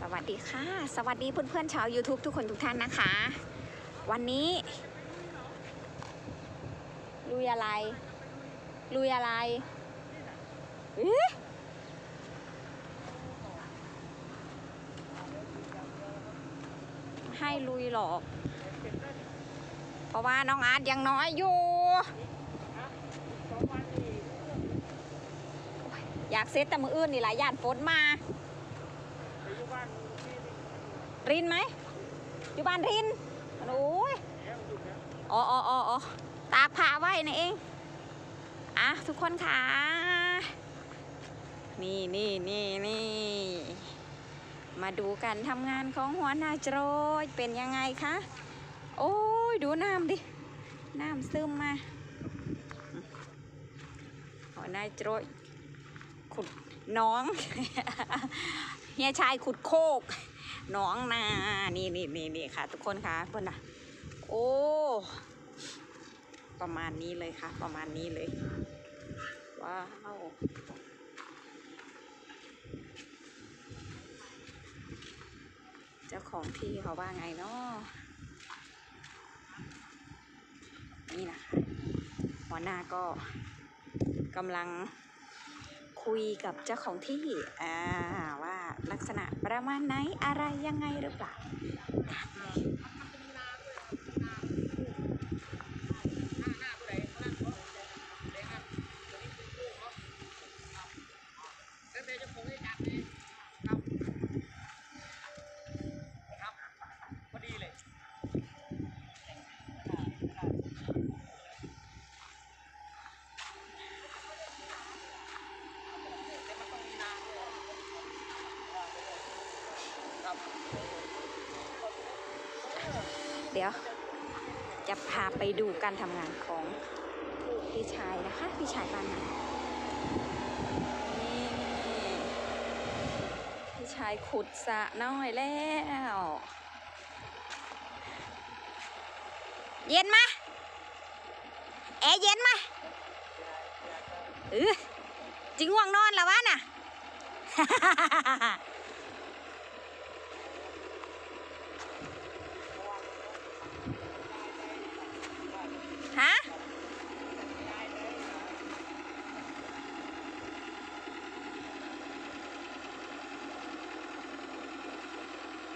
สวัสดีค่ะ สวัสดีเพื่อนๆชาว YouTube ทุกคนทุกท่านนะคะ วันนี้ลุยอะไรลุยอะไรเอ๊ะให้ลุยหรอก เพราะว่าน้องอาร์ตยังน้อยอยู่ อยากเซตแต่มืออื่นนี่หลายย่านฝนมา รินไหมอยู่บ้านรินโอ้ยอ๋ออ๋ออ๋อตากผ้าไว้นี่เองอะทุกคนค่ะ นี่นี่นี่นี่มาดูกันทำงานของหัวหน้าโจรยเป็นยังไงคะ โอ้ยดูน้ำดิ น้ำซึมมา หัวหน้าโจรยขุดน้องเฮียชายขุดโคก น้องนา นี่นี่นี่นี่ค่ะ ทุกคนค่ะเพื่อนนะโอ้ ประมาณนี้เลยค่ะ ประมาณนี้เลย ว้าวเจ้าของที่เขาว่าไงเนาะนี่นะคะหัวหน้าก็กำลังคุยกับเจ้าของที่อ่าว่าลักษณะ ประมาณไหนอะไรยังไงหรือเปล่า ดี๋ยว จะพาไปดูการทำงานของพี่ชายนะคะ พี่ชายบ้านนานี่พี่ชายขุดสะน้อยแล้ว เย็นมาแอเย็นมาเออจิงง่วงนอนแล้ววะน่ะ ฮะ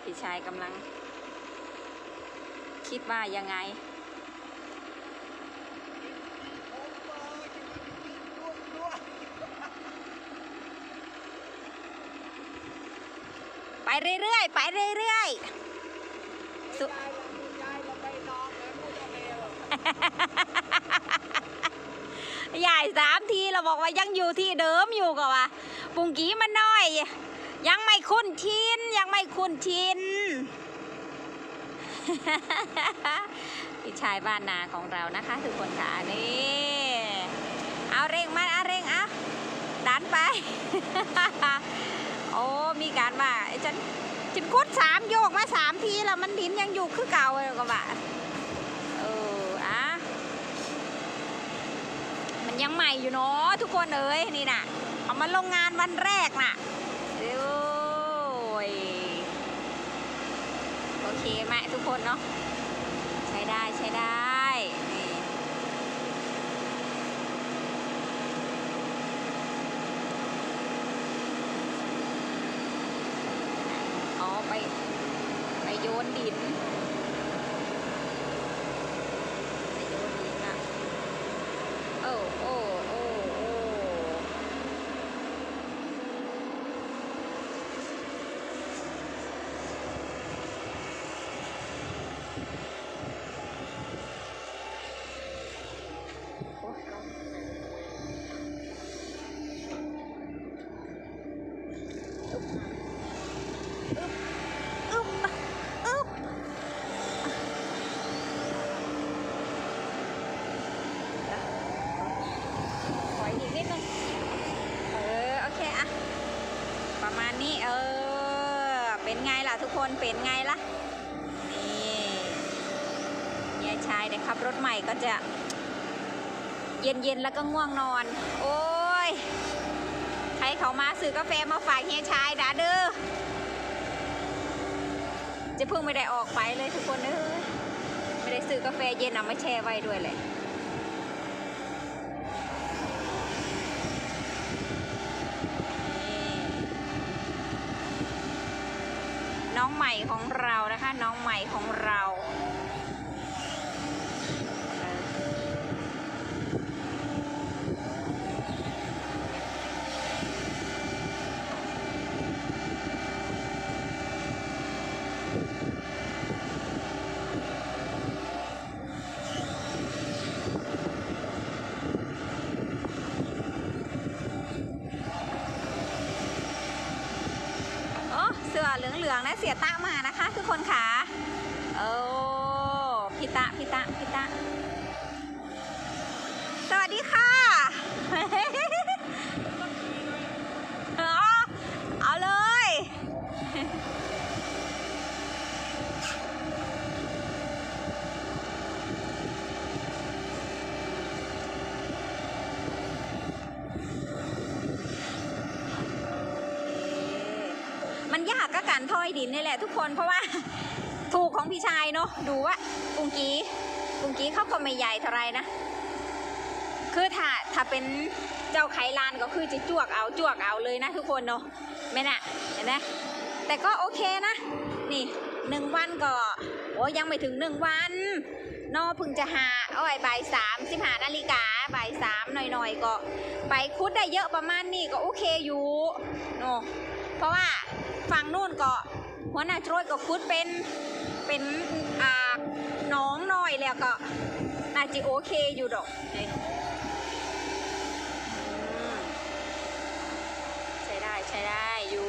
พี่ ชายกำลัง คิดว่ายังไง ไปเรื่อยๆ ไปเรื่อยๆสุใหญ่สามทีเราบอกว่ายังอยู่ที่เดิมอยู่ก็ว่า ปุงกี้มันน้อย ยังไม่คุ้นชินยังไม่คุ้นชินพี่ชายบ้านนาของเรานะคะ ทุกคนค่ะนี่เอาเร่งมาเอาเร่งเอาดันไป โอ้มีการว่าฉันฉันคุดสามโยกมาสามทีแล้วมันดินยังอยู่คือเก่าเลยก็ว่าเอออะมันยังใหม่อยู่เนาะทุกคนเอ้ยนี่น่ะ เอามาลงงานวันแรกน่ะ ยโอเคไหมทุกคนเนาะใช้ได้ใช้ได้นี่อ๋อไปไปโยนดินไปโยนดินอะ โอ้โอ้โอ้โอ้โอ้ยร้อนอึ๊บอึ๊บอึ๊บขออีกนิดนึง เออ โอเคอะประมาณนี้ เออ เป็นไง ล่ะทุกคนเป็นไงล่ะ นี่ยายชายเนี่ยขับรถใหม่ก็จะเย็นๆแล้วก็ง่วงนอน โอ้ย ใครเขามาซื้อกาแฟมาฝากเฮียชายด่าเด้อจะเพิ่งไม่ได้ออกไปเลยทุกคนเอ้ยไม่ได้ซื้อกาแฟเย็นเอามาแช่ไว้ด้วยเลย น้องใหม่ของเรานะคะ น้องใหม่ของเราเออ โอ้เสื้อเหลืองๆนะเสียตะมานะคะทุกคนค่ะโอ้พิตะพิตะพิตะสวัสดีค่ะ อ๋อเอาเลย มันยากกับการท อยดินนี่แหละทุกคนเพราะว่าถูกของพี่ชายเนาะดูว่ากุงกี้กุงกี้เขาก็ไม่ใหญ่เท่าไรนะ คือถ้าถ้าเป็นเจ้าไขลานก็คือจะจวกเอาจวกเอาเลยนะ ทุกคนเนาะไม่น่ะเห็นไหมแต่ก็โอเคนะ นี่หนึ่งวันก็โอ้ยังไม่ถึงหนึ่งวันนอพึ่งจะหาอาไว้บ่ายสามสิบหานาฬิกาบ่ายสามหน่อยๆก็ไปคุดได้เยอะประมาณนี้ก็โอเคอยู่เนาะเพราะว่า ฝั่งนู่นก็หัวหน้าโจรก็คุดเป็นเป็นอ่าน้องน้อยแล้วก็น่าจะโอเคอยู่ดอกใช้ได้ใช้ได้อยู่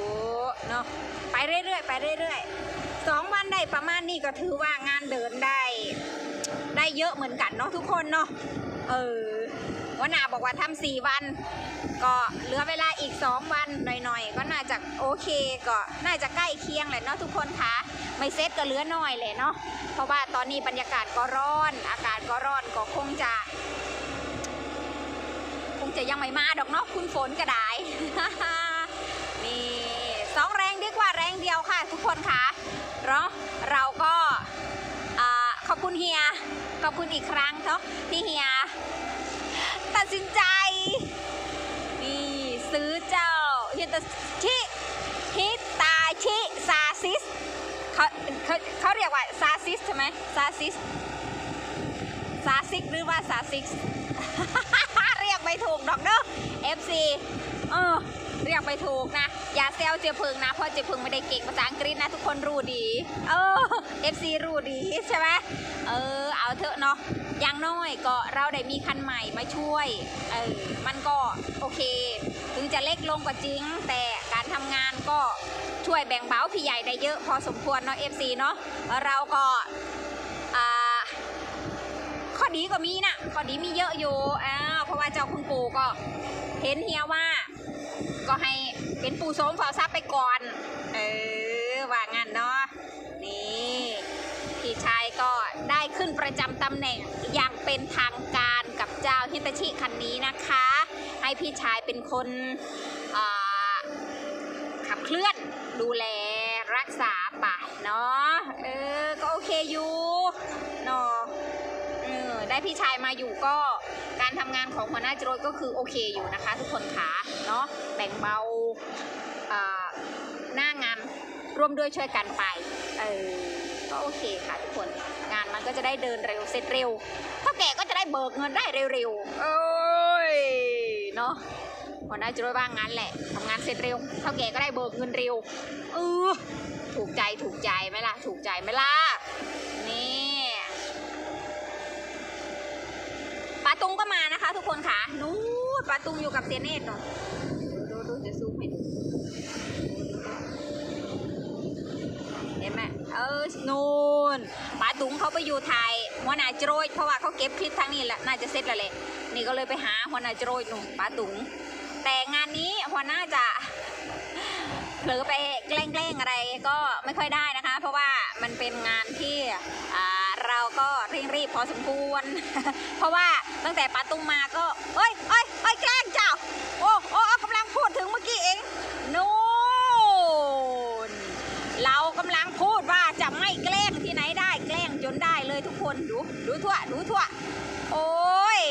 เนาะไปเรื่อยๆไปเรื่อยๆสองวันได้ประมาณนี้ก็ถือว่างานเดินได้ ได้เยอะเหมือนกันเนาะทุกคนเนาะเออ วันนาบอกว่าทำสี่วัน ก็เหลือเวลาอีกสองวันหน่อยๆ ก็น่าจะโอเคก็น่าจะใกล้เคียงแหละเนาะทุกคนคะไม่เซ็ตก็เหลือน้อยเลยเนาะเพราะว่าตอนนี้บรรยากาศก็ร้อน อากาศก็ร้อนก็คงจะ คงจะยังไม่มาดอกเนาะคุณฝนก็ได้นี่สองแรงดีกว่าแรงเดียวค่ะ ทุกคนคะเนาะเราก็ขอบคุณเฮียขอบคุณอีกครั้งเนาะที่เฮีย ตัดใจ นี่ซื้อเจ้าฮิตาชิฮิตาชิซาซิสเขาเขาเขาเรียกว่าซาซิสใช่ไหมซาซิสซาซิกหรือว่าซาซิกเรียกไม่ถูกดอกเด้อ FC เออ เรียกไม่ถูกนะ อย่าแซวเจพึงนะ เพราะเจพึงไม่ได้เก่งภาษาอังกฤษนะ ทุกคนรู้ดี เออ FC รู้ดีใช่ไหมเออ เอาเถอะเนาะอย่างน้อยก็เราได้มีคันใหม่มาช่วย เออ มันก็โอเค ถึงจะเล็กลงกว่าจริง แต่การทำงานก็ช่วยแบ่งเบาพี่ใหญ่ได้เยอะพอสมควรเนาะ FC เนาะเราก็ข้อดีก็มีนะข้อดีมีเยอะอยู่อ้าว เจ้าคุณปู่ก็เห็นเฮียว่า ก็ให้เป็นปู่โสมเฝ้าทรัพย์ไปก่อน เออว่างั้นเนาะนี่พี่ชายก็ได้ขึ้นประจำตำแหน่งอย่างเป็นทางการกับเจ้าฮิตาชิคันนี้นะคะ ให้พี่ชายเป็นคนขับเคลื่อนดูแลรักษาไปเนาะเออก็โอเคอยู่เนาะเออได้พี่ชายมาอยู่ก็ งานของหัวหน้าจรวดก็คือโอเคอยู่นะคะ ทุกคนขาเนาะแบ่งเบาหน้างานร่วมด้วยช่วยกันไปเออก็โอเคค่ะทุกคนงานมันก็จะได้เดินเร็วเสร็จเร็วเท่าแก่ก็จะได้เบิกเงินได้เร็วๆเอ้ยเนาะหัวหน้าจรวดว่างั้นแหละทำงานเสร็จเร็วเท่าแก่ก็ได้เบิกเงินเร็วเออถูกใจถูกใจไหมล่ะถูกใจไหมล่ะนี่ ก็มานะคะ ทุกคนค่ะนู้นปาตุงอยู่กับเซเนตเนาะดูดูจะซูมให้ดูเห็นไหมเออนูนปาตุงเขาไปอยู่ไทยหัวหน้าโรยเพราะว่าเขาเก็บคลิปทางนี้แหละน่าจะเสร็จแล้วแหละนี่ก็เลยไปหาหัวหน้าโรยหนุ่มปาตุงแต่งานนี้หัวหน้าจะหรือไปแกล้งๆอะไรก็ไม่ค่อยได้นะคะ เพราะว่ามันเป็นงานที่อ่าเราก็ รีบพอสมควร เพราะว่าตั้งแต่ปาตุ้มมาก็เอ้ยเอ้ยเอ้ยแกล้งเจ้า โอ้โอ้เอากำลังพูดถึงเมื่อกี้เองนู่นเรากำลังพูดว่าจะไม่แกล้งที่ไหนได้แกล้งจนได้เลยทุกคนดูดูทั่วดูทั่ว โอ้ย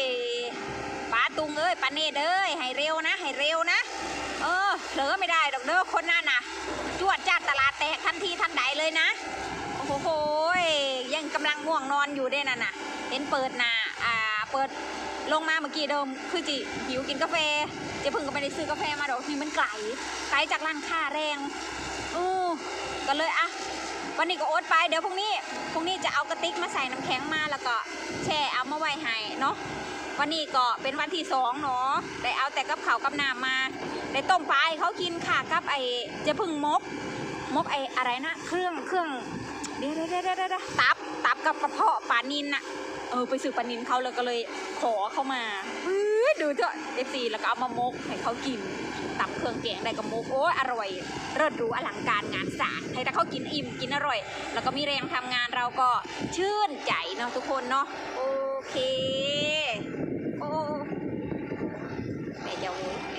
ป้าตุงเอ้ยป้าเนเอ้ยให้เร็วนะ ให้เร็วนะ เออเผลอไม่ได้ดอกเด้อคนหนั้นน่ะจวดจ้าดตลาดแตกทันทีทันใดเลยนะ โอ้โหยังกำลังง่วงนอนอยู่เด้นั่นน่ะ เห็นเปิดนาอ่าเปิดลงมาเมื่อกี้เดิมคือจิหิวกินกาแฟเจ๊พึ่งก็ไม่ได้ซื้อกาแฟมาดอกที่มันไกลไกลจากร้านค้าแรงอือก็เลยอะวันนี้ก็อดไปเดี๋ยวพรุ่งนี้พรุ่งนี้จะเอากระติกมาใส่น้ำแข็งมาแล้วก็แช่เอามาไว้ให้เนาะวันนี้ก็เป็นวันที่สองเนาะได้เอาแต่กับข้าวกับน้ำมาได้ต้มปลาให้เขากินค่ะกับไอ้เจะพึ่งมก มกไออะไรนะเครื่องเครื่องเดี๋ยวเดี๋ยวเดี๋ยวเดี๋ยวตับตับกับกระเพาะปลานินน่ะเออไปซื้อปลานินเขาเลยก็เลยขอเขามาดูเถอะเอฟซีแล้วก็เอามามกให้เขากินตับเครื่องแกงได้กับมกโอ้อร่อยเลิศรู้อลังการงานสางให้ถ้าเขากินอิ่มกินอร่อย แล้วก็มีแรงทำงานเราก็ชื่นใจเนาะทุกคนเนาะโอเค